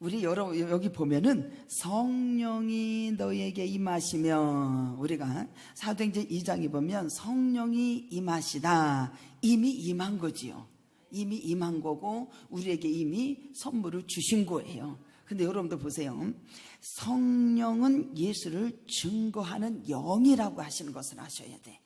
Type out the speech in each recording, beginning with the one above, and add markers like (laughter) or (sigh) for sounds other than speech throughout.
우리 여러 여기 보면은 성령이 너에게 임하시면 우리가 사도행전 2장에 보면 성령이 임하시다 이미 임한 거지요. 이미 임한 거고 우리에게 이미 선물을 주신 거예요. 근데 여러분들 보세요. 성령은 예수를 증거하는 영이라고 하시는 것을 아셔야 돼.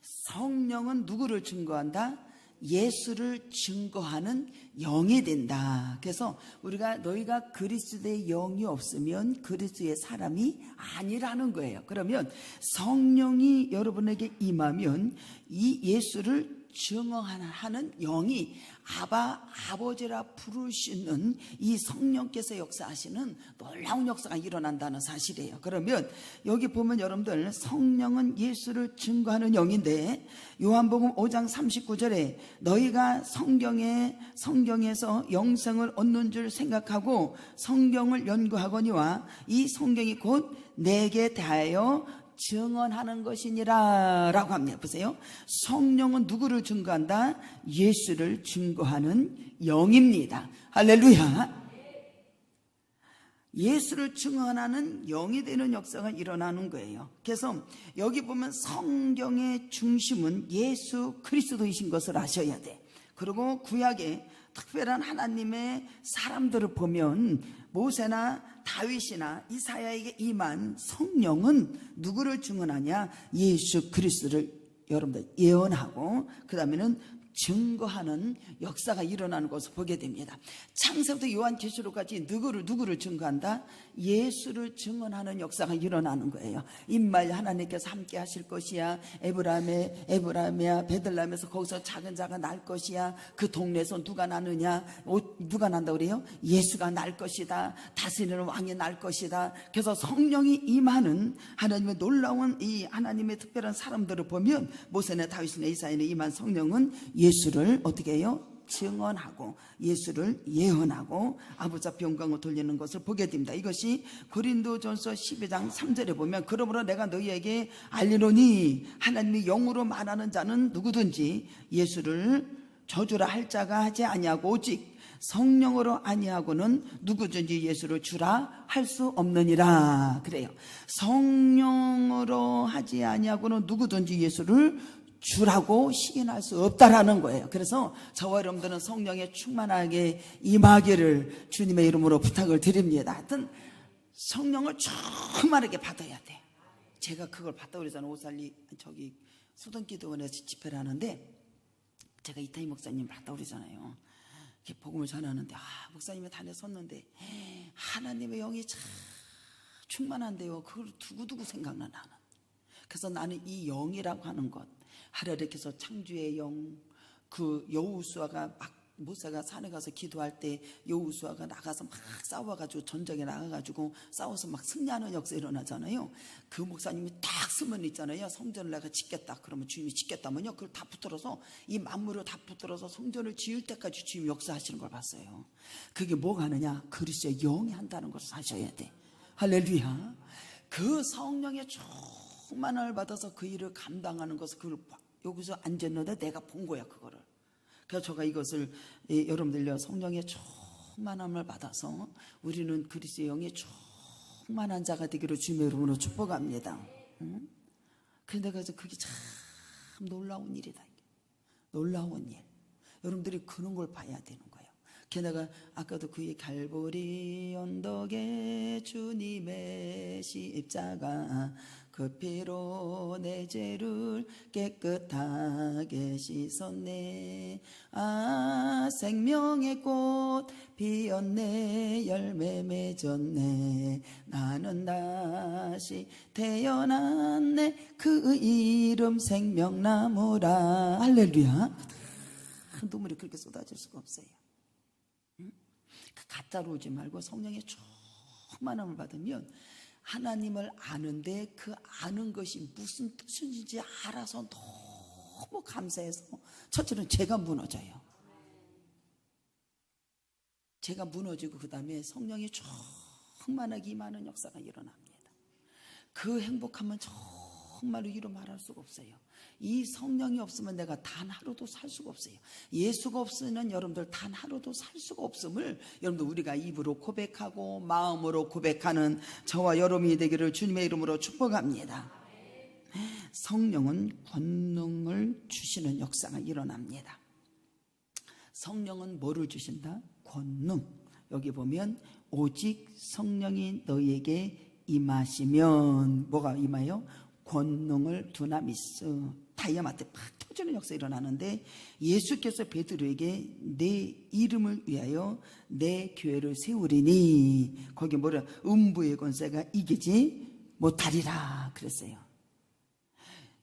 성령은 누구를 증거한다? 예수를 증거하는 영이 된다. 그래서 우리가 너희가 그리스도의 영이 없으면 그리스도의 사람이 아니라는 거예요. 그러면 성령이 여러분에게 임하면 이 예수를 증언하는 영이 아바 아버지라 부르시는 이 성령께서 역사하시는 놀라운 역사가 일어난다는 사실이에요. 그러면 여기 보면 여러분들 성령은 예수를 증거하는 영인데 요한복음 5장 39절에 너희가 성경에 성경에서 영생을 얻는 줄 생각하고 성경을 연구하거니와 이 성경이 곧 내게 대하여 증언하는 것이니라 라고 합니다. 보세요. 성령은 누구를 증거한다? 예수를 증거하는 영입니다. 할렐루야. 예수를 증언하는 영이 되는 역사가 일어나는 거예요. 그래서 여기 보면 성경의 중심은 예수 그리스도이신 것을 아셔야 돼. 그리고 구약에 특별한 하나님의 사람들을 보면 모세나 다윗이나 이사야에게 임한 성령은 누구를 증언하냐? 예수 그리스도를 여러분들 예언하고 그 다음에는 증거하는 역사가 일어나는 것을 보게 됩니다. 창세부터 요한계시록까지 누구를 누구를 증거한다? 예수를 증언하는 역사가 일어나는 거예요. 임말 하나님께서 함께 하실 것이야. 에브라임의 에브라임이야 베들람에서 거기서 작은 자가 날 것이야. 그 동네에서 누가 나느냐? 오- 누가 난다 그래요? 예수가 날 것이다. 다스리는 왕이 날 것이다. 그래서 성령이 임하는 하나님의 놀라운 이 하나님의 특별한 사람들을 보면 모세나 다윗이나 이사야는 임한 성령은 예수를 어떻게 해요? 증언하고 예수를 예언하고 아버지 앞에 영광을 돌리는 것을 보게 됩니다. 이것이 고린도전서 12장 3절에 보면 그러므로 내가 너희에게 알리노니 하나님이 영으로 말하는 자는 누구든지 예수를 저주라 할 자가 하지 아니하고 오직 성령으로 아니하고는 누구든지 예수를 주라 할 수 없느니라 그래요. 성령으로 하지 아니하고는 누구든지 예수를 주라고 시인할 수 없다라는 거예요. 그래서 저와 여러분들은 성령에 충만하게 임하기를 주님의 이름으로 부탁을 드립니다. 하여튼 성령을 충만하게 받아야 돼. 제가 그걸 받다 그러잖아요. 오살리 저기 수동기도원에서 집회를 하는데 제가 이타희 목사님 받다 그러잖아요. 이렇게 복음을 전하는데 아 목사님이 단에 섰는데 하나님의 영이 참 충만한데요. 그걸 두고두고 생각나 나는. 그래서 나는 이 영이라고 하는 것 하나님께서 창조의 영, 그 여우수아가 막 모세가 산에 가서 기도할 때 여우수아가 나가서 막 싸워가지고 전쟁에 나가가지고 싸워서 막 승리하는 역사 일어나잖아요. 그 목사님이 딱 쓰면 있잖아요. 성전을 내가 짓겠다. 그러면 주님이 짓겠다면요. 그걸 다 붙들어서 이 만물을 다 붙들어서 성전을 지을 때까지 주님 역사하시는 걸 봤어요. 그게 뭐가 하느냐? 그리스도의 영이 한다는 것을 사셔야 돼. 할렐루야. 그 성령의 충만을 받아서 그 일을 감당하는 것을 그걸 봐- 여기서 앉았는데 내가 본 거야 그거를. 그래서 제가 이것을 예, 여러분들요 성령의 충만함을 받아서 우리는 그리스도의 영의 충만한 자가 되기를 주님의 이름으로 축복합니다. 응? 그런데 그래서 그게 참 놀라운 일이다. 놀라운 일. 여러분들이 그런 걸 봐야 되는 거예요. 게다가 아까도 그의 갈보리 언덕에 주님의 십자가 그 피로 내 죄를 깨끗하게 씻었네. 아 생명의 꽃 피었네. 열매 맺었네. 나는 다시 태어났네. 그 이름 생명나무라. 할렐루야. 큰 눈물이 그렇게 쏟아질 수가 없어요. 그 가짜로 오지 말고 성령의 충만함을 받으면 하나님을 아는데 그 아는 것이 무슨 뜻인지 알아서 너무 감사해서 첫째는 제가 무너져요. 제가 무너지고 그 다음에 성령이 충만하게 임하는 역사가 일어납니다. 그 행복함은 정말 로 이루 말할 수가 없어요. 이 성령이 없으면 내가 단 하루도 살 수가 없어요. 예수가 없으면 여러분들 단 하루도 살 수가 없음을 여러분들 우리가 입으로 고백하고 마음으로 고백하는 저와 여러분이 되기를 주님의 이름으로 축복합니다. 성령은 권능을 주시는 역사가 일어납니다. 성령은 뭐를 주신다? 권능. 여기 보면 오직 성령이 너희에게 임하시면 뭐가 임하여? 권능을 두나미스 다이아마트 팍 터지는 역사 일어나는데 예수께서 베드로에게 내 이름을 위하여 내 교회를 세우리니 거기 뭐라 음부의 권세가 이기지 못하리라 그랬어요.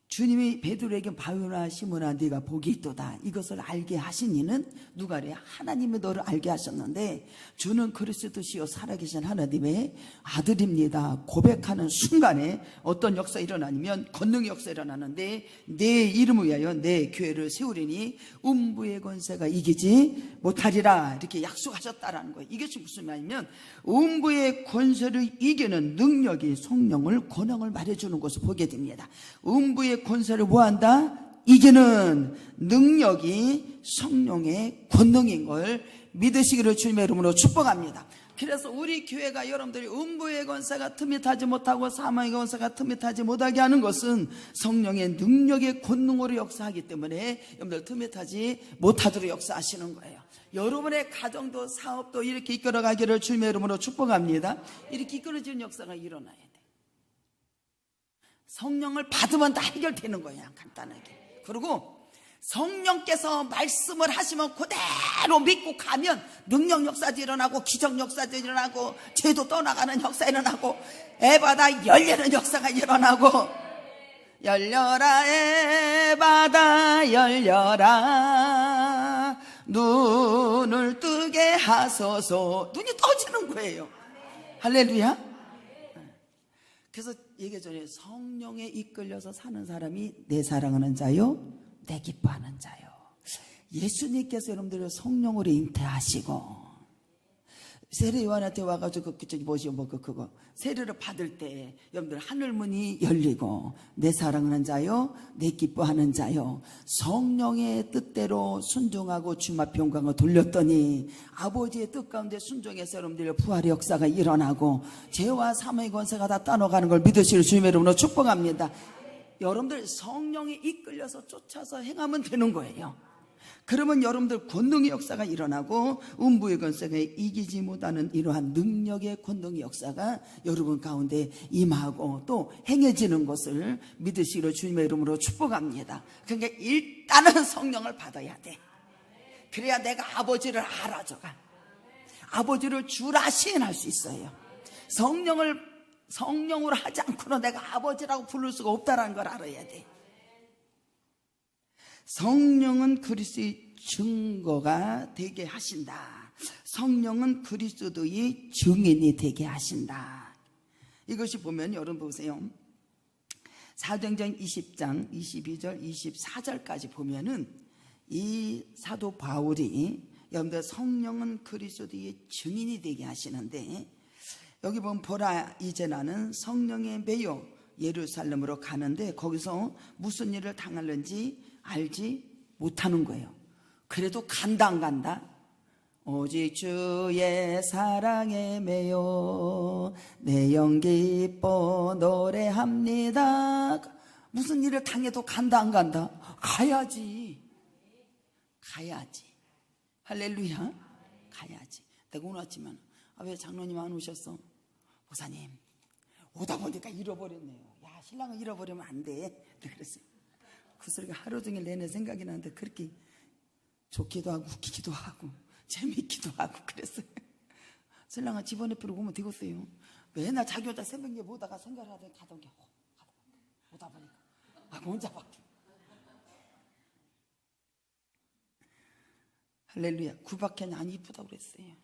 주님이 베드로에게 바요나 시모나 네가 복이 있도다. 이것을 알게 하신 이는 누가 래 하나님이 너를 알게 하셨는데 주는 그리스도시요 살아계신 하나님의 아들입니다. 고백하는 순간에 어떤 역사 일어나냐면 권능의 역사 일어나는데 내 이름을 위하여 내 교회를 세우리니 음부의 권세가 이기지 못하리라. 이렇게 약속하셨다라는 거예요. 이것이 무슨 말이냐면 음부의 권세를 이기는 능력이 성령을 권능을 말해주는 것을 보게 됩니다. 음부의 권세를 뭐한다? 이기는 능력이 성령의 권능인 걸 믿으시기를 주님의 이름으로 축복합니다. 그래서 우리 교회가 여러분들이 음부의 권세가 틈이 타지 못하고 사망의 권세가 틈이 타지 못하게 하는 것은 성령의 능력의 권능으로 역사하기 때문에 여러분들 틈이 타지 못하도록 역사하시는 거예요. 여러분의 가정도 사업도 이렇게 이끌어가기를 주님의 이름으로 축복합니다. 이렇게 이끌어지는 역사가 일어나야 돼. 성령을 받으면 다 해결되는 거야, 간단하게. 그리고 성령께서 말씀을 하시면 그대로 믿고 가면 능력 역사도 일어나고 기적 역사도 일어나고 죄도 떠나가는 역사 일어나고 에바다 열리는 역사가 일어나고 열려라 에바다 열려라. 눈을 뜨게 하소서. 눈이 떠지는 거예요. 할렐루야. 그래서 얘기 전에 성령에 이끌려서 사는 사람이 내 사랑하는 자요, 내 기뻐하는 자요. 예수님께서 여러분들을 성령으로 잉태하시고 세례 요한한테 와가지고 그 저기 뭐지 뭐그 그거. 세례를 받을 때 여러분들 하늘 문이 열리고 내 사랑하는 자요 내 기뻐하는 자요 성령의 뜻대로 순종하고 앞에 영광을 돌렸더니 아버지의 뜻 가운데 순종해서 여러분들의 부활의 역사가 일어나고 죄와 사망의 권세가 다 따눠가는 걸 믿으시는 주님의 이름으로 축복합니다. 여러분들 성령에 이끌려서 쫓아서 행하면 되는 거예요 그러면 여러분들 권능의 역사가 일어나고 음부의 권세가 이기지 못하는 이러한 능력의 권능의 역사가 여러분 가운데 임하고 또 행해지는 것을 믿으시기로 주님의 이름으로 축복합니다. 그러니까 일단은 (laughs) 성령을 받아야 돼. 그래야 내가 아버지를 알아줘가. 아버지를 주라 시인할 수 있어요. 성령을 성령으로 하지 않고는 내가 아버지라고 부를 수가 없다는 걸 알아야 돼. 성령은 그리스도의 증거가 되게 하신다. 성령은 그리스도의 증인이 되게 하신다. 이것이 보면 여러분 보세요. 사도행전 20장 22절 24절까지 보면은 이 사도 바울이 여러분들 성령은 그리스도의 증인이 되게 하시는데 여기 보면 보라 이제 나는 성령에 매여 예루살렘으로 가는데 거기서 무슨 일을 당하는지 알지 못하는 거예요. 그래도 간다 안 간다? 오직 주의 사랑에 매여 내 영 기뻐 노래합니다. 무슨 일을 당해도 간다 안 간다? 가야지. 가야지. 할렐루야. 가야지. 내가 아침에 아, 왜 장로님 안 오셨어? 보사님 오다 보니까 잃어버렸네요. 야 신랑을 잃어버리면 안 돼. 그랬어요. 그 소리가 하루 종일 내내 생각이 나는데 그렇게 좋기도 하고 웃기기도 하고 재밌기도 하고 그랬어요. 신랑은 집안 옆으로 오면 되겠어요. 맨날 자기 혼자 새벽에 보다가 생각을 하더니 가던 게 어, 오다 보니까 아 혼자 밖에 할렐루야 구박해는 안 이쁘다고 그랬어요.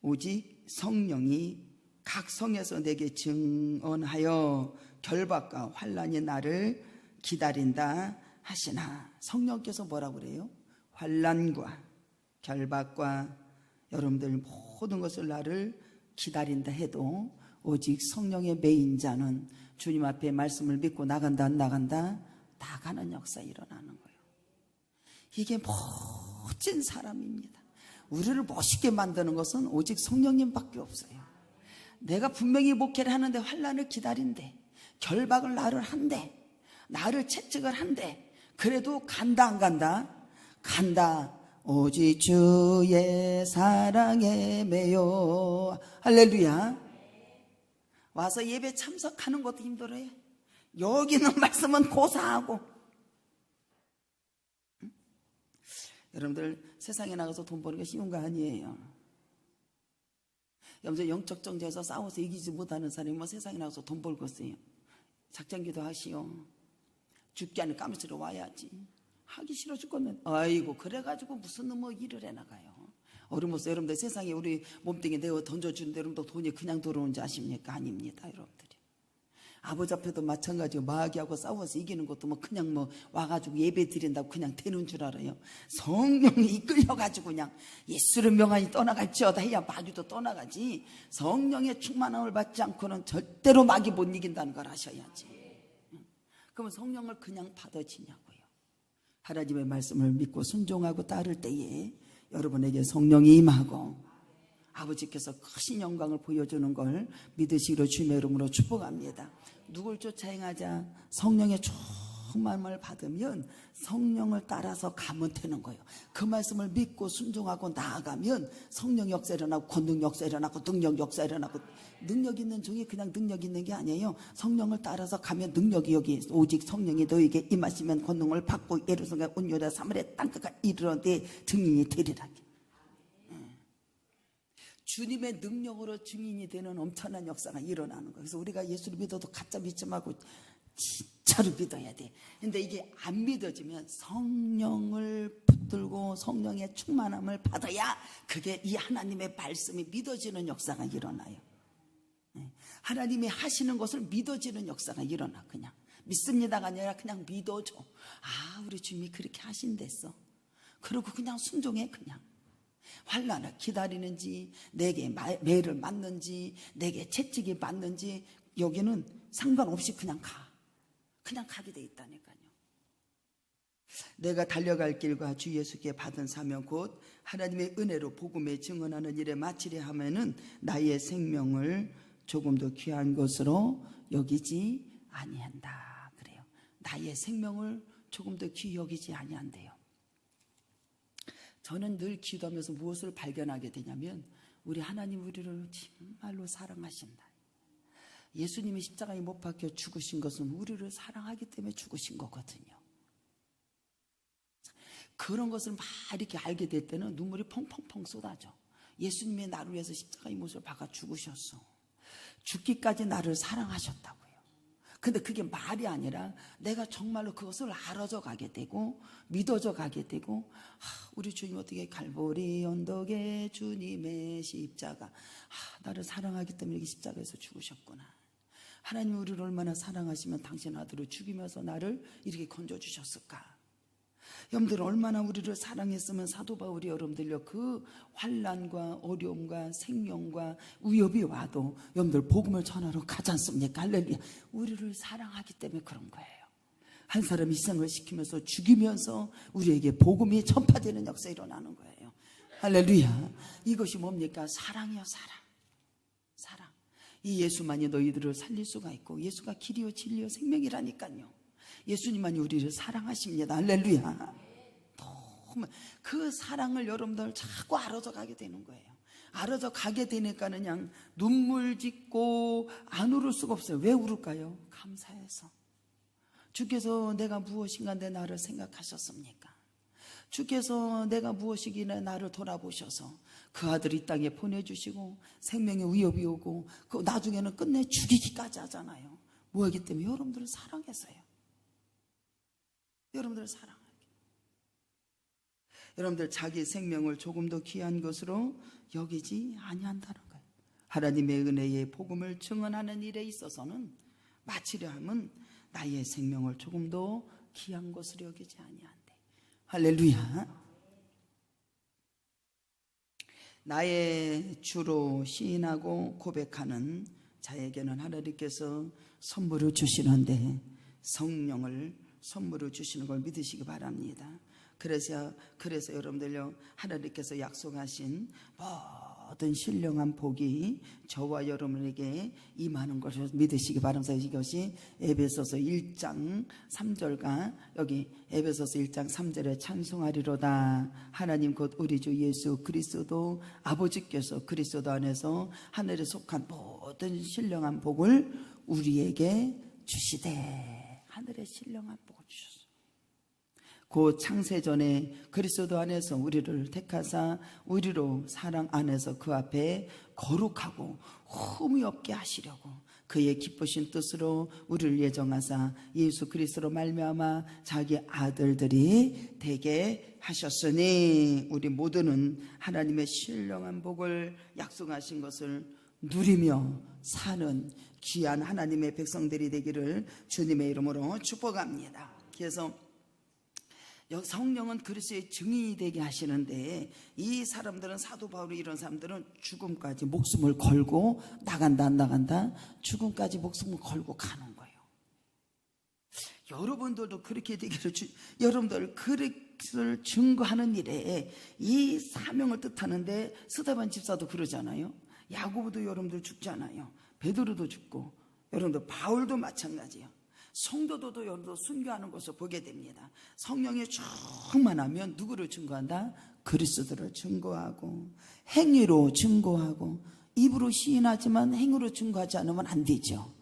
오직 성령이 각 성에서 내게 증언하여 결박과 환란이 나를 기다린다 하시나 성령께서 뭐라고 그래요? 환란과 결박과 여러분들 모든 것을 나를 기다린다 해도 오직 성령의 메인 자는 주님 앞에 말씀을 믿고 나간다 안 나간다 다 가는 역사 일어나는 거예요. 이게 멋진 사람입니다. 우리를 멋있게 만드는 것은 오직 성령님밖에 없어요. 내가 분명히 목회를 하는데 환란을 기다린대. 결박을 나를 한대. 나를 채찍을 한대. 그래도 간다 안 간다? 간다. 오직 주의 사랑에 매여. 할렐루야. 와서 예배 참석하는 것도 힘들어요. 여기 있는 말씀은 고사하고. 응? 여러분들 세상에 나가서 돈 버는 게 쉬운 거 아니에요. 여러분들 영적 정제에서 싸워서 이기지 못하는 사람이 뭐 세상에 나가서 돈 벌겠어요. 작전기도 하시오. 죽지 않을 까무스로 와야지. 하기 싫어 죽겠는. 아이고 그래가지고 무슨 뭐 일을 해나가요. 어른으로서 여러분들 세상에 우리 몸뚱이 내어 던져주는데 여러분들 돈이 그냥 들어오는지 아십니까? 아닙니다 여러분들이. 아버지 앞에도 마찬가지고 마귀하고 싸워서 이기는 것도 뭐 그냥 뭐 와가지고 예배 드린다고 그냥 되는 줄 알아요. 성령이 이끌려가지고 그냥 예수를 명하니 떠나갈지어다 해야 마귀도 떠나가지. 성령의 충만함을 받지 않고는 절대로 마귀 못 이긴다는 걸 아셔야지. 그러면 성령을 그냥 받아지냐고요. 하나님의 말씀을 믿고 순종하고 따를 때에 여러분에게 성령이 임하고 아버지께서 크신 영광을 보여주는 걸 믿으시기로 주님의 이름으로 축복합니다. 누굴 쫓아 행하자 성령의 충만함을 받으면 성령을 따라서 가면 되는 거예요. 그 말씀을 믿고 순종하고 나아가면 성령 역사 일어나고 권능 역사 일어나고 능력 역사 일어나고 능력 있는 종이 그냥 능력 있는 게 아니에요. 성령을 따라서 가면 능력이 여기. 오직 성령이 너에게 임하시면 권능을 받고 예루살렘 온유다 사마리아 땅끝까지 이르러내 증인이 되리라. 주님의 능력으로 증인이 되는 엄청난 역사가 일어나는 거예요. 그래서 우리가 예수를 믿어도 가짜 믿지 말고 진짜로 믿어야 돼. 근데 이게 안 믿어지면 성령을 붙들고 성령의 충만함을 받아야 그게 이 하나님의 말씀이 믿어지는 역사가 일어나요. 네. 하나님이 하시는 것을 믿어지는 역사가 일어나 그냥 믿습니다가 아니라 그냥 믿어줘. 아 우리 주님이 그렇게 하신댔어. 그리고 그냥 순종해 그냥. 환란을 기다리는지 내게 마- 매를 맞는지 내게 채찍이 맞는지 여기는 상관없이 그냥 가. 그냥 가게 돼 있다니까요. 내가 달려갈 길과 주 예수께 받은 사명 곧 하나님의 은혜로 복음에 증언하는 일에 마치려 하면은 나의 생명을 조금 더 귀한 것으로 여기지 아니한다. 그래요. 나의 생명을 조금 더 귀히 여기지 아니한대요. 저는 늘 기도하면서 무엇을 발견하게 되냐면 우리 하나님 우리를 정말로 사랑하신다. 예수님이 십자가에 못 박혀 죽으신 것은 우리를 사랑하기 때문에 죽으신 거거든요. 그런 것을 막 이렇게 알게 될 때는 눈물이 펑펑펑 쏟아져. 예수님이 나를 위해서 십자가의 못을 박아 죽으셨어. 죽기까지 나를 사랑하셨다고요. 근데 그게 말이 아니라 내가 정말로 그것을 알아져 가게 되고 믿어져 가게 되고 아, 우리 주님 어떻게 갈보리 언덕에 주님의 십자가 아, 나를 사랑하기 때문에 이 십자가에서 죽으셨구나. 하나님 우리를 얼마나 사랑하시면 당신 아들을 죽이면서 나를 이렇게 건져 주셨을까? 여러분들 얼마나 우리를 사랑했으면 사도 바울이 여러분들요 그 환란과 어려움과 생명과 위협이 와도 여러분들 복음을 전하러 가지 않습니까? 할렐루야. 우리를 사랑하기 때문에 그런 거예요. 한 사람 이생을 시키면서 죽이면서 우리에게 복음이 전파되는 역사 일어나는 거예요. 할렐루야. 이것이 뭡니까? 사랑이요, 사랑. 사랑. 이 예수만이 너희들을 살릴 수가 있고 예수가 길이요 진리요 생명이라니까요. 예수님만이 우리를 사랑하십니다. 할렐루야. 너무 그 사랑을 여러분들 자꾸 알아져 가게 되는 거예요. 알아져 가게 되니까는 그냥 눈물 짓고 안 울을 수가 없어요. 왜 울을까요? 감사해서. 주께서 내가 무엇인가 내 나를 생각하셨습니까? 주께서 내가 무엇이기나 나를 돌아보셔서 그 아들 이 땅에 보내주시고 생명의 위협이 오고 그 나중에는 끝내 죽이기까지 하잖아요. 뭐하기 때문에 여러분들을 사랑해서요. 여러분들을 사랑하게. 여러분들 자기 생명을 조금 더 귀한 것으로 여기지 아니한다는 거예요. 하나님의 은혜의 복음을 증언하는 일에 있어서는 마치려 함은 나의 생명을 조금 더 귀한 것으로 여기지 아니한대. 할렐루야. 나의 주로 시인하고 고백하는 자에게는 하나님께서 선물을 주시는데 성령을 선물을 주시는 걸 믿으시기 바랍니다. 그래서 그래서 여러분들요 하나님께서 약속하신 모든 신령한 복이 저와 여러분에게 임하는 것을 믿으시기 바랍니다. 이것이 에베소서 1장 3절과 여기 에베소서 1장 3절에 찬송하리로다. 하나님 곧 우리 주 예수 그리스도 아버지께서 그리스도 안에서 하늘에 속한 모든 신령한 복을 우리에게 주시되 하늘의 신령한 복을 주셨어. 그 창세 전에 그리스도 안에서 우리를 택하사 우리로 사랑 안에서 그 앞에 거룩하고 흠이 없게 하시려고 그의 기쁘신 뜻으로 우리를 예정하사 예수 그리스도로 말미암아 자기 아들들이 되게 하셨으니 우리 모두는 하나님의 신령한 복을 약속하신 것을 누리며 사는 귀한 하나님의 백성들이 되기를 주님의 이름으로 축복합니다. 그래서 성령은 그리스도의 증인이 되게 하시는데 이 사람들은 사도 바울이 이런 사람들은 죽음까지 목숨을 걸고 나간다 안 나간다 죽음까지 목숨을 걸고 가는 거예요. 여러분들도 그렇게 되기를 주, 여러분들 그리스도를 증거하는 일에 이 사명을 뜻하는데 스데반 집사도 그러잖아요. 야고보도 여러분들 죽잖아요. 베드로도 죽고 여러분들 바울도 마찬가지예요. 성도도도 여러분도 순교하는 것을 보게 됩니다. 성령이 충만하면 누구를 증거한다? 그리스도를 증거하고 행위로 증거하고 입으로 시인하지만 행위로 증거하지 않으면 안 되죠.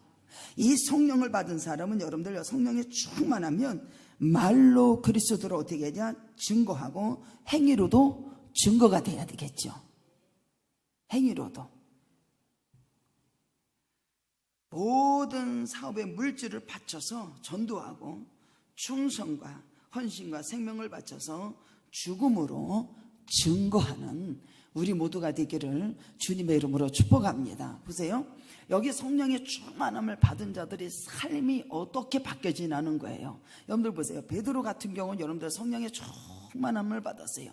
이 성령을 받은 사람은 여러분들 성령이 충만하면 말로 그리스도를 어떻게 하냐? 증거하고 행위로도 증거가 돼야 되겠죠. 행위로도. 모든 사업에 물질을 바쳐서 전도하고 충성과 헌신과 생명을 바쳐서 죽음으로 증거하는 우리 모두가 되기를 주님의 이름으로 축복합니다. 보세요. 여기 성령의 충만함을 받은 자들이 삶이 어떻게 바뀌어지나는 거예요. 여러분들 보세요. 베드로 같은 경우는 여러분들 성령의 충만함을 받았어요.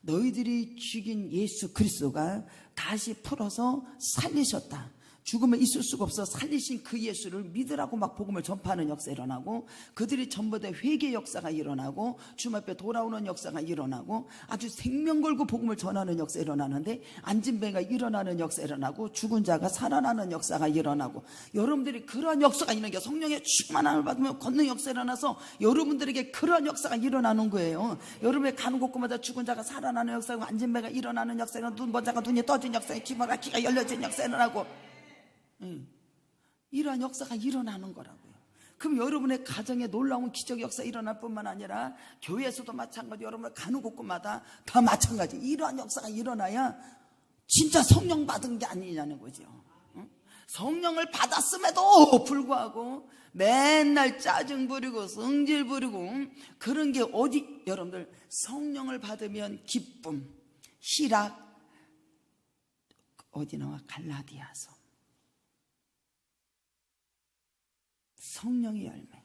너희들이 죽인 예수 그리스도가 다시 풀어서 살리셨다. 죽으면 있을 수가 없어 살리신 그 예수를 믿으라고 막 복음을 전파하는 역사 일어나고 그들이 전부 다 회개 역사가 일어나고 주님 앞에 돌아오는 역사가 일어나고 아주 생명 걸고 복음을 전하는 역사 일어나는데 앉은 배가 일어나는 역사 일어나고 죽은 자가 살아나는 역사가 일어나고 여러분들이 그러한 역사가 있는 게 성령의 충만함을 받으면 걷는 역사 일어나서 여러분들에게 그러한 역사가 일어나는 거예요. 여러분의 가는 곳마다 죽은 자가 살아나는 역사고 앉은 배가 일어나는 역사가 눈먼 자가 눈이 떠진 역사에 귀마가 귀가 열려진 역사 일어나고 이러한 역사가 일어나는 거라고요. 그럼 여러분의 가정에 놀라운 기적 역사 일어날 뿐만 아니라 교회에서도 마찬가지 여러분의 가는 곳곳마다 다 마찬가지 이러한 역사가 일어나야 진짜 성령 받은 게 아니냐는 거죠. 응? 성령을 받았음에도 불구하고 맨날 짜증 부리고 성질 부리고 그런 게 어디 여러분들 성령을 받으면 기쁨, 희락 어디 나와 갈라디아서 성령의 열매.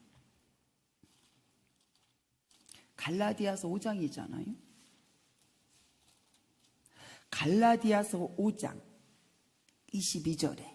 갈라디아서 5장이잖아요. 갈라디아서 5장 22절에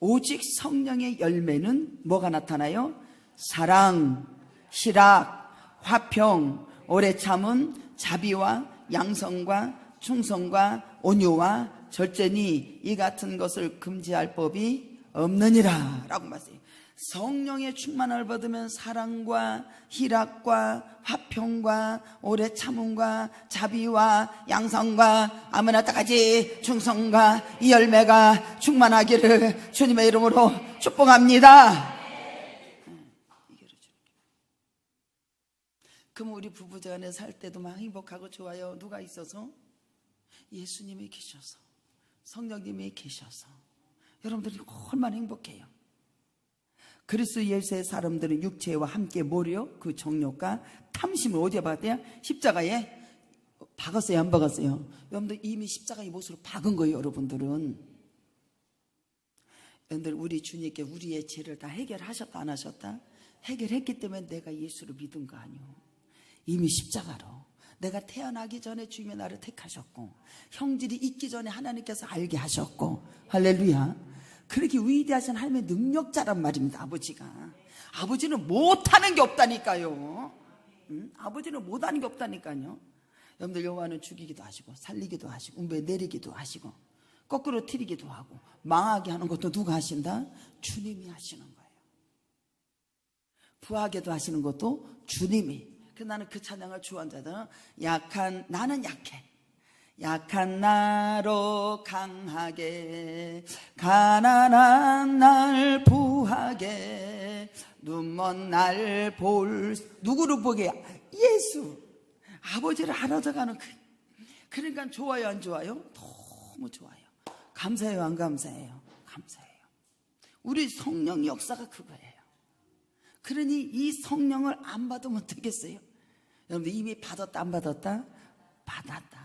오직 성령의 열매는 뭐가 나타나요? 사랑, 희락, 화평, 오래 참은 자비와 양성과 충성과 온유와 절제니 이 같은 것을 금지할 법이 없느니라 라고 말씀해요. 성령의 충만을 받으면 사랑과 희락과 화평과 오래 참음과 자비와 양성과 아무나 따가지 충성과 이 열매가 충만하기를 주님의 이름으로 축복합니다. 그럼 우리 부부간에 살 때도 막 행복하고 좋아요. 누가 있어서? 예수님이 계셔서 성령님이 계셔서 여러분들이 얼마나 행복해요. 그리스 예수의 사람들은 육체와 함께 뭐래요? 그 정욕과 탐심을 어디에 박았대요? 십자가에 박았어요? 안 박았어요? 여러분들 이미 십자가의 못으로 박은 거예요, 여러분들은. 여러분들 우리 주님께 우리의 죄를 다 해결하셨다 안 하셨다? 해결했기 때문에 내가 예수를 믿은 거 아니요. 이미 십자가로. 내가 태어나기 전에 주님이 나를 택하셨고 형질이 있기 전에 하나님께서 알게 하셨고 할렐루야. 그렇게 위대하신 하나님의 능력자란 말입니다. 아버지가. 아버지는 못하는 게 없다니까요. 응? 아버지는 못하는 게 없다니까요. 여러분들 여호와는 죽이기도 하시고 살리기도 하시고 운배 내리기도 하시고 거꾸로 틀리기도 하고 망하게 하는 것도 누가 하신다? 주님이 하시는 거예요. 부하게도 하시는 것도 주님이. 그 나는 그 찬양을 주원자들은 약한 나는 약해. 약한 나로 강하게 가난한 날 부하게 눈먼 날 볼 누구를 보게 예수 아버지를 알아져가는 그 그러니까 좋아요 안 좋아요? 너무 좋아요. 감사해요 안 감사해요? 감사해요. 우리 성령 역사가 그거예요. 그러니 이 성령을 안 받으면 되겠어요? 여러분들 이미 받았다 안 받았다? 받았다.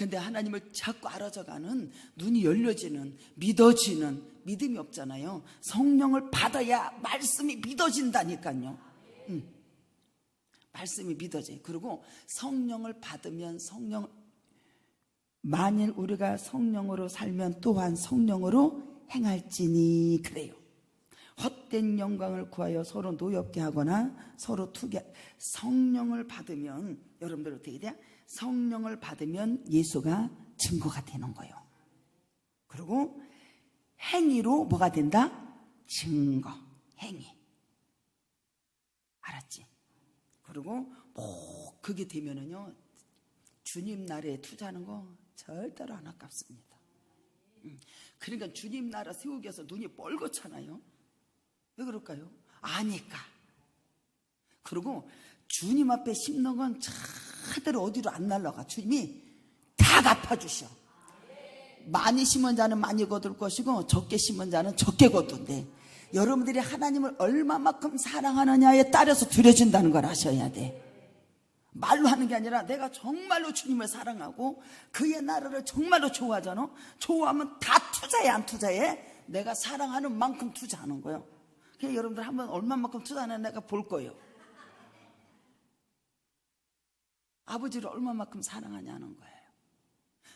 근데 하나님을 자꾸 알아져가는 눈이 열려지는 믿어지는 믿음이 없잖아요. 성령을 받아야 말씀이 믿어진다니까요. 음. 말씀이 믿어져요. 그리고 성령을 받으면 성령 만일 우리가 성령으로 살면 또한 성령으로 행할지니 그래요. 헛된 영광을 구하여 서로 노엽게 하거나 서로 투게 성령을 받으면 여러분들 어떻게 돼요? 성령을 받으면 예수가 증거가 되는 거예요. 그리고 행위로 뭐가 된다? 증거, 행위. 알았지? 그리고 뭐 그게 되면은요 주님 나라에 투자하는 거 절대로 안 아깝습니다. 음, 그러니까 주님 나라 세우기 위해서 눈이 뻘겋잖아요. 왜 그럴까요? 아니까. 그리고 주님 앞에 심는 건 차대로 어디로 안 날라가. 주님이 다 갚아주셔. 많이 심은 자는 많이 거둘 것이고 적게 심은 자는 적게 거둔대. 여러분들이 하나님을 얼마만큼 사랑하느냐에 따라서 드려진다는 걸 아셔야 돼. 말로 하는 게 아니라 내가 정말로 주님을 사랑하고 그의 나라를 정말로 좋아하잖아. 좋아하면 다 투자해 안 투자해? 내가 사랑하는 만큼 투자하는 거예요. 그냥 여러분들 한번 얼마만큼 투자하나 내가 볼 거예요. 아버지를 얼마만큼 사랑하냐는 거예요.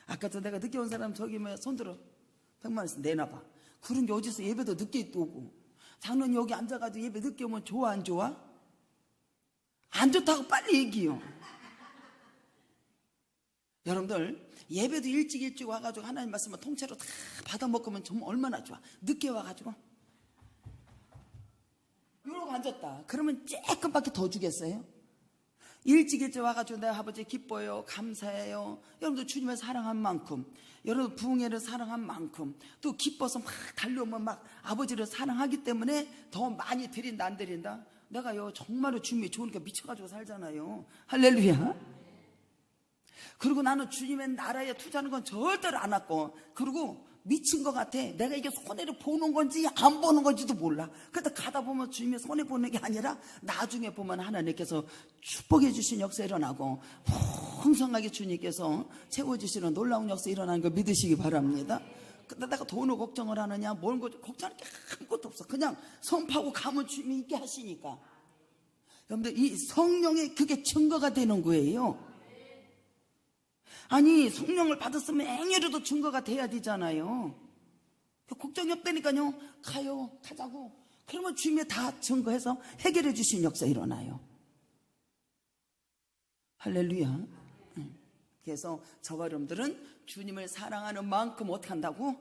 아까도 내가 늦게 온 사람 저기 뭐 손들어 백만 원씩 내놔봐. 그런 게 어디서 예배도 늦게 오고 장로님 여기 앉아가지고 예배 늦게 오면 좋아 안 좋아? 안 좋다고 빨리 얘기해요. 여러분들 예배도 일찍 일찍 와가지고 하나님 말씀을 통째로 다 받아 먹으면 정말 얼마나 좋아. 늦게 와가지고 이러고 앉았다. 그러면 조금밖에 더 주겠어요? 일찍 일찍 와가지고 내 아버지 기뻐요. 감사해요. 여러분들 주님을 사랑한 만큼, 여러분 부흥회를 사랑한 만큼, 또 기뻐서 막 달려오면 막 아버지를 사랑하기 때문에 더 많이 드린다, 안 드린다? 내가요, 정말로 주님이 좋으니까 미쳐가지고 살잖아요. 할렐루야. 그리고 나는 주님의 나라에 투자하는 건 절대로 안 왔고, 그리고 미친 것 같아. 내가 이게 손해를 보는 건지 안 보는 건지도 몰라. 그래도 가다 보면 주님이 손해 보는 게 아니라 나중에 보면 하나님께서 축복해 주신 역사 일어나고 풍성하게 주님께서 채워 주시는 놀라운 역사 일어나는 걸 믿으시기 바랍니다. 내가 돈을 걱정을 하느냐, 뭘 걱정할 게 아무것도 없어. 그냥 선파고 가면 주님이 있게 하시니까. 여러분들, 이 성령의 그게 증거가 되는 거예요. 아니 성령을 받았으면 행위로도 증거가 돼야 되잖아요. 걱정이 없다니까요. 가요, 가자고. 그러면 주님이 다 증거해서 해결해 주신 역사 일어나요. 할렐루야. 그래서 저와 여러분들은 주님을 사랑하는 만큼 어떻게 한다고?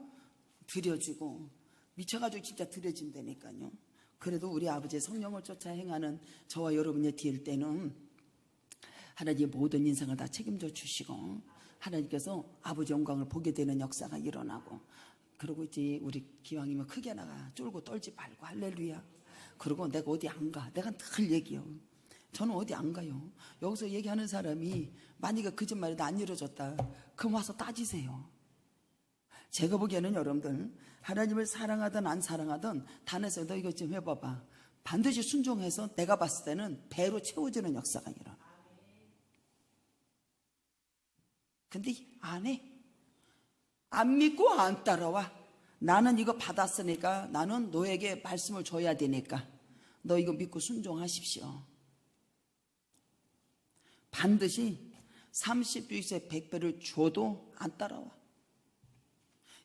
드려주고 미쳐가지고 진짜 드려진다니까요. 그래도 우리 아버지의 성령을 쫓아 행하는 저와 여러분의 뒤일 때는 하나님의 모든 인생을 다 책임져 주시고 하나님께서 아버지 영광을 보게 되는 역사가 일어나고 그리고 이제 우리 기왕이면 크게 나가 쫄고 떨지 말고 할렐루야. 그리고 내가 어디 안 가? 내가 늘 얘기해요. 저는 어디 안 가요. 여기서 얘기하는 사람이 만약에 거짓말이 안 이루어졌다 그럼 와서 따지세요. 제가 보기에는 여러분들 하나님을 사랑하든 안 사랑하든 단에서 너 이거 좀 해봐봐. 반드시 순종해서 내가 봤을 때는 배로 채워지는 역사가 일어나 근데 안 해. 안 믿고 안 따라와. 나는 이거 받았으니까 나는 너에게 말씀을 줘야 되니까 너 이거 믿고 순종하십시오. 반드시 30주일에 100배를 줘도 안 따라와.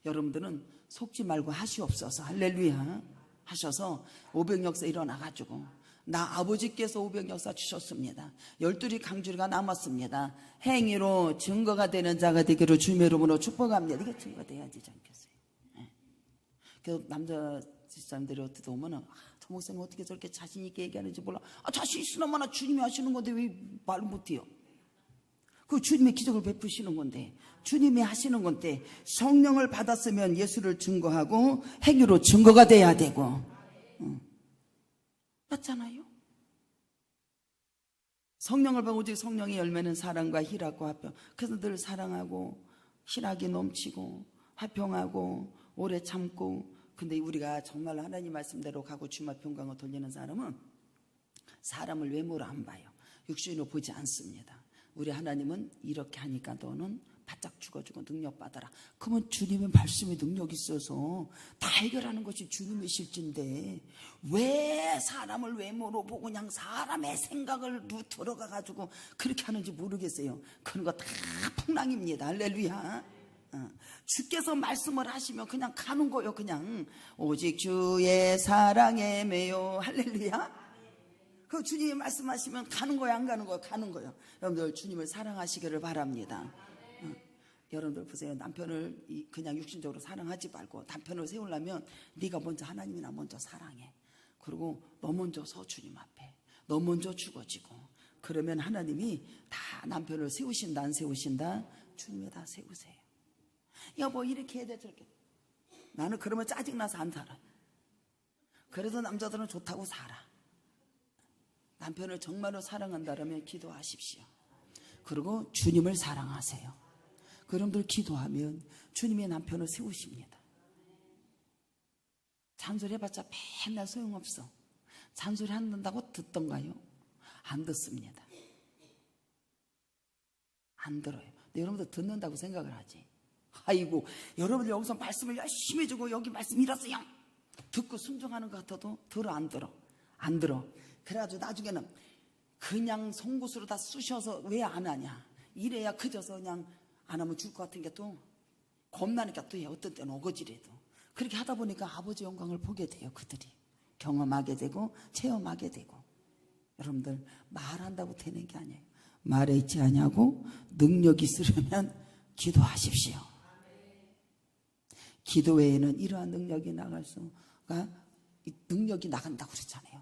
여러분들은 속지 말고 하시옵소서. 할렐루야. 하셔서 500역사 일어나가지고 나 아버지께서 500역사 주셨습니다. 열둘이 강주리가 남았습니다. 행위로 증거가 되는 자가 되기를 주님의 이름으로 축복합니다. 이게 증거 돼야지 않겠어요? 예. 그 남자 집사님들이 어떻게 오면은 아, 저 목사님 어떻게 저렇게 자신 있게 얘기하는지 몰라. 아, 자신 있으나 마나 주님이 하시는 건데 왜 말 못해요? 그 주님의 기적을 베푸시는 건데 주님이 하시는 건데 성령을 받았으면 예수를 증거하고 행위로 증거가 돼야 되고 응. 맞잖아요 성령을 받고 오직 성령의 열매는 사랑과 희락과 화평 그래서 늘 사랑하고 희락이 넘치고 화평하고 오래 참고 근데 우리가 정말 하나님 말씀대로 가고 주말 평강을 돌리는 사람은 사람을 외모로 안 봐요. 육신으로 보지 않습니다. 우리 하나님은 이렇게 하니까 너는 바짝 죽어주고 능력 받아라. 그러면 주님의 말씀에 능력 있어서 다 해결하는 것이 주님의 실지인데 왜 사람을 외모로 보고 그냥 사람의 생각을 누 들어가 가지고 그렇게 하는지 모르겠어요. 그런 거 다 풍랑입니다. 할렐루야. 어, 주께서 말씀을 하시면 그냥 가는 거요. 그냥 오직 주의 사랑에 매요. 할렐루야. 그 주님이 말씀하시면 가는 거야 안 가는 거야 가는 거예요. 여러분들 주님을 사랑하시기를 바랍니다. 어, 여러분들 보세요 남편을 이- 그냥 육신적으로 사랑하지 말고 남편을 세우려면 네가 먼저 하나님이나 먼저 사랑해. 그리고 너 먼저 서 주님 앞에 너 먼저 죽어지고 그러면 하나님이 다 남편을 세우신다 안 세우신다 주님이 다 세우세요. 여보 이렇게 해야 돼 저렇게 나는 그러면 짜증나서 안 살아. 그래서 남자들은 좋다고 살아. 남편을 정말로 사랑한다면 기도하십시오. 그리고 주님을 사랑하세요. 그럼들 기도하면 주님의 남편을 세우십니다. 잔소리 해봤자 맨날 소용없어. 잔소리 한다고 듣던가요? 안 듣습니다. 안 들어요. 근데 여러분들 듣는다고 생각을 하지. 아이고, 여러분들 여기서 말씀을 열심히 해주고 여기 말씀 이랬어요. 듣고 순종하는 것 같아도 들어 안 들어. 안 들어. 그래가지고 나중에는 그냥 송곳으로 다 쑤셔서 왜 안 하냐. 이래야 그저서 그냥 안 하면 줄것 같은 게또 겁나니까 또 해. 어떤 때는 어거지래도. 그렇게 하다 보니까 아버지 영광을 보게 돼요. 그들이. 경험하게 되고 체험하게 되고. 여러분들 말한다고 되는 게 아니에요. 말에 있지 아니하고 능력이 있으려면 기도하십시오. 기도 외에는 이러한 능력이 나갈 수가 이 능력이 나간다고 그랬잖아요.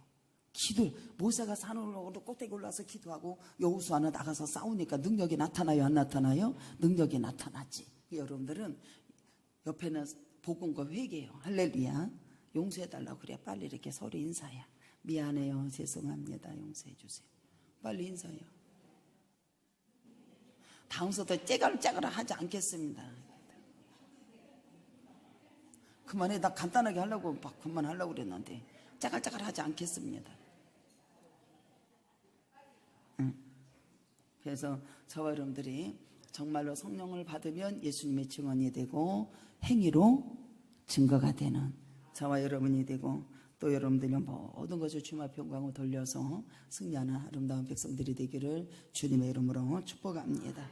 기도 모세가 산으로 꼭대기 올라서 기도하고 여호수아는 나가서 싸우니까 능력이 나타나요 안 나타나요? 능력이 나타나지. 여러분들은 옆에는 복음과 회개요. 할렐루야. 용서해 달라고 그래. 빨리 이렇게 서로 인사해. 미안해요. 죄송합니다. 용서해 주세요. 빨리 인사해요. 다음부터 째갈째갈 하지 않겠습니다. 그만해. 나 간단하게 하려고 막 그만하려고 그랬는데 째갈째갈 하지 않겠습니다. 그래서 저와 여러분들이 정말로 성령을 받으면 예수님의 증언이 되고 행위로 증거가 되는 저와 여러분이 되고 또 여러분들이 모든 것을 주님 앞에 영광을 돌려서 승리하는 아름다운 백성들이 되기를 주님의 이름으로 축복합니다.